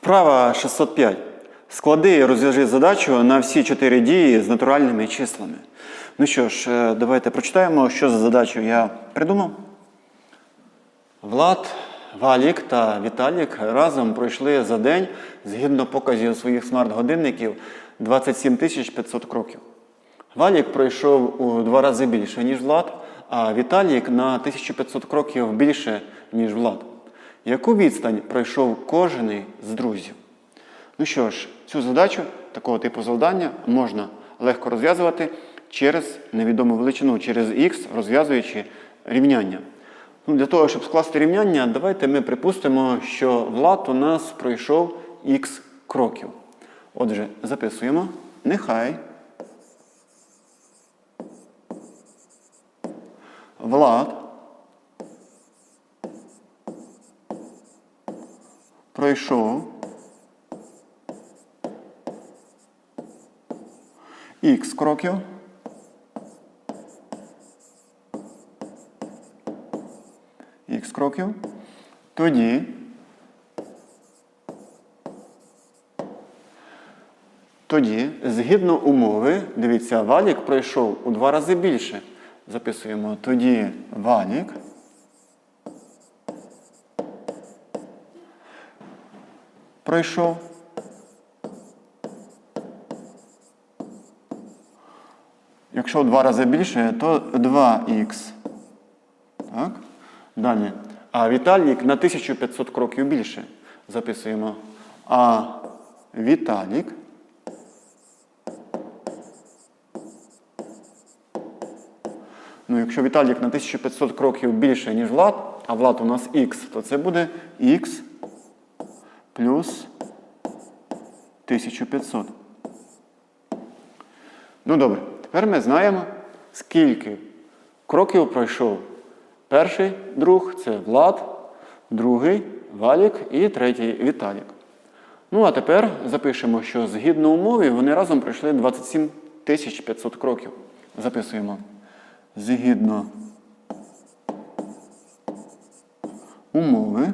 Вправа 605. Склади і розв'яжи задачу на всі чотири дії з натуральними числами. Ну що ж, е, давайте прочитаємо, що за задачу я придумав. Влад, Валік та Віталік разом пройшли за день, згідно показів своїх смарт-годинників, 27 500 кроків. Валік пройшов у два рази більше, ніж Влад, а Віталік на 1500 кроків більше, ніж Влад. Яку відстань пройшов кожен з друзів? Ну що ж, цю задачу, такого типу завдання, можна легко розв'язувати через невідому величину, через х, розв'язуючи рівняння. Ну, для того, щоб скласти рівняння, давайте ми припустимо, що Влад у нас пройшов х кроків. Отже, записуємо. Нехай Влад пройшов х кроків. Х кроків. Тоді Тоді, згідно умови, дивіться, валік пройшов у два рази більше. Записуємо тоді валік. Пройшов. Якщо два рази більше, то 2х. Так? Далі. А Віталік на 1500 кроків більше. Записуємо. А Віталік. Ну, якщо Віталік на 1500 кроків більше, ніж Влад, а Влад у нас х, то це буде х плюс 1500. Ну добре, тепер ми знаємо, скільки кроків пройшов перший друг це Влад, другий Валік і третій Віталік. Ну, а тепер запишемо, що згідно умові вони разом пройшли 27 500 кроків. Записуємо. Згідно умови.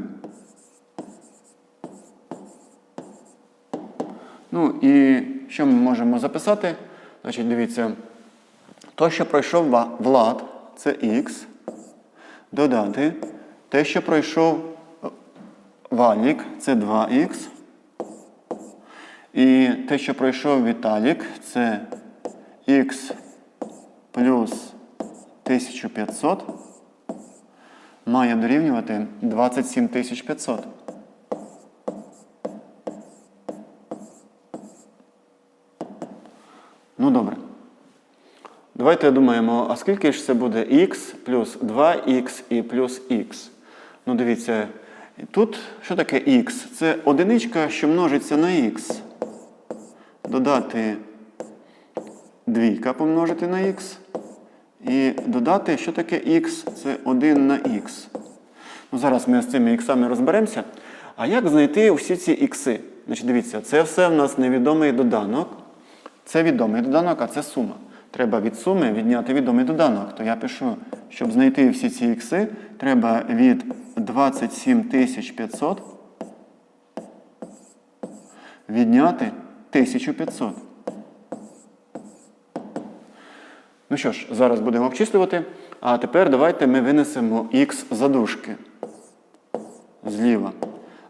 Ну і що ми можемо записати? Значить, дивіться, то, що пройшов Влад, це х. Додати. Те, що пройшов е, Валік, це 2х. І те, що пройшов Віталік, це х плюс 1500 має дорівнювати 27 Ну добре. Давайте думаємо, а скільки ж це буде х плюс 2х і плюс х? Ну, дивіться, тут що таке х? Це одиничка, що множиться на х. Додати двійка помножити на х. І додати, що таке х? Це 1 на х. Ну, зараз ми з цими іксами розберемося. А як знайти всі ці ікси? Значить, дивіться, це все в нас невідомий доданок. Це відомий доданок, а це сума. Треба від суми відняти відомий доданок. То я пишу, щоб знайти всі ці ікси, треба від 27 500 відняти 1500. Ну що ж, зараз будемо обчислювати. А тепер давайте ми винесемо х за дужки. Зліва.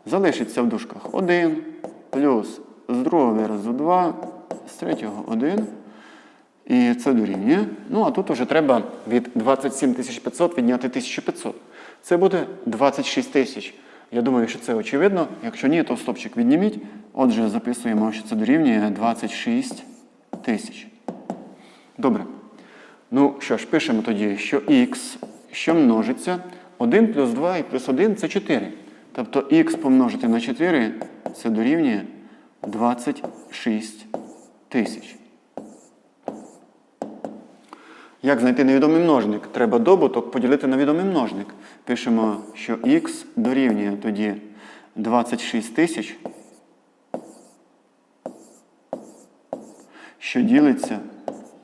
Залишиться в дужках 1 плюс з другого виразу 2, з третього 1. І це дорівнює. Ну, а тут вже треба від 27 500 відняти 1500. Це буде 26 тисяч. Я думаю, що це очевидно. Якщо ні, то стопчик відніміть. Отже, записуємо, що це дорівнює 26 тисяч. Добре. Ну що ж, пишемо тоді, що х, що множиться, 1 плюс 2 і плюс 1 це 4. Тобто х помножити на 4 це дорівнює 26 тисяч. Як знайти невідомий множник? Треба добуток поділити на відомий множник. Пишемо, що х дорівнює тоді 26 тисяч, що ділиться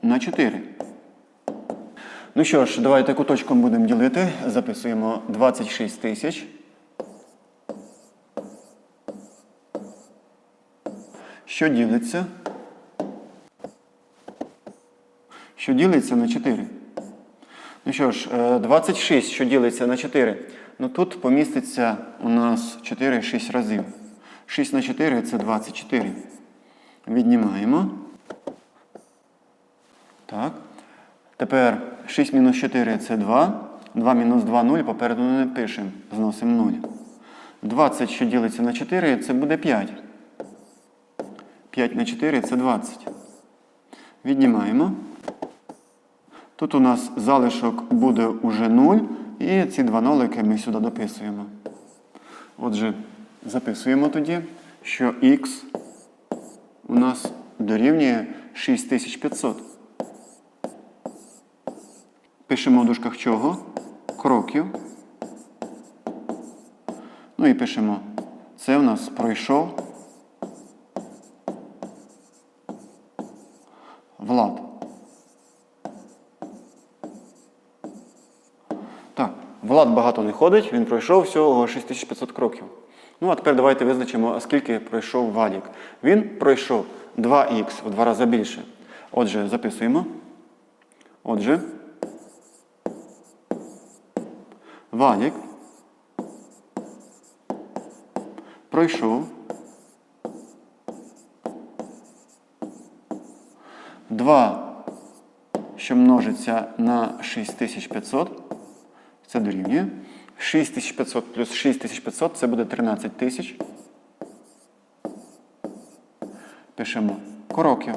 на 4. Ну що ж, давайте куточком будемо ділити. Записуємо 26 тисяч що ділиться. Що ділиться на 4. Ну що ж, е, 26, що ділиться на 4. Ну тут поміститься у нас 4 6 разів. 6 на 4 це 24. Віднімаємо. Так. Тепер 6 мінус 4 це 2. 2 мінус 2 0, попереду не пишемо. Зносимо 0. 20, що ділиться на 4, це буде 5. 5 на 4 це 20. Віднімаємо. Тут у нас залишок буде уже 0, і ці два нолики ми сюди дописуємо. Отже, записуємо тоді, що х у нас дорівнює 6500. Пишемо в дужках чого? Кроків. Ну і пишемо. Це у нас пройшов Влад. Так, Влад багато не ходить, він пройшов всього 6500 кроків. Ну, а тепер давайте визначимо, скільки пройшов Валік. Він пройшов 2х в два рази більше. Отже, записуємо. Отже, Валік пройшов 2, що множиться на 6500, це дорівнює. 6500 плюс 6500 це буде 13 тисяч. Пишемо кроків.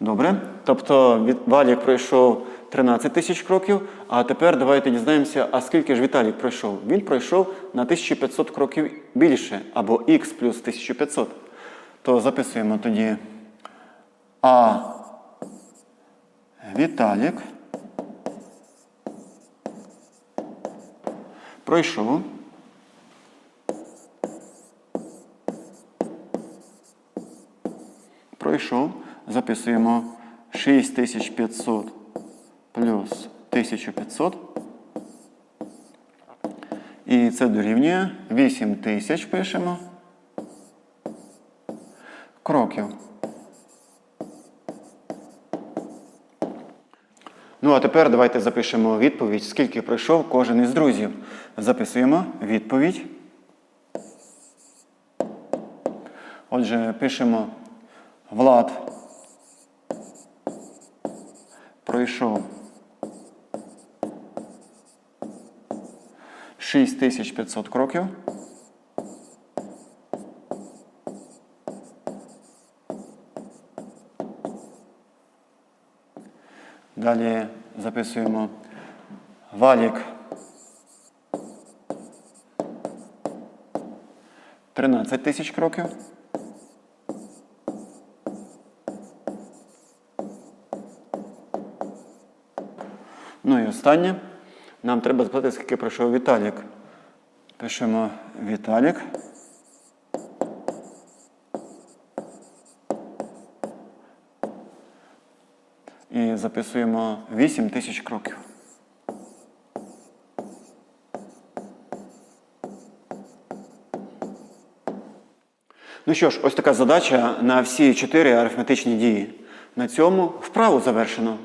Добре. Тобто Валік пройшов 13 тисяч кроків, а тепер давайте дізнаємося, а скільки ж Віталік пройшов. Він пройшов на 1500 кроків більше, або х плюс 1500. То записуємо тоді А Віталік пройшов пройшов, записуємо 6500 плюс 1500. І це дорівнює 8000 пишемо. Кроків. Ну, а тепер давайте запишемо відповідь, скільки пройшов кожен із друзів. Записуємо відповідь. Отже, пишемо Влад пройшов 6500 кроків. Далі записуємо Валік 13 тисяч кроків. Ну і останнє. Нам треба запитати, скільки пройшов Віталік. Пишемо Віталік. І записуємо 8 тисяч кроків. Ну що ж, ось така задача на всі чотири арифметичні дії. На цьому вправу завершено.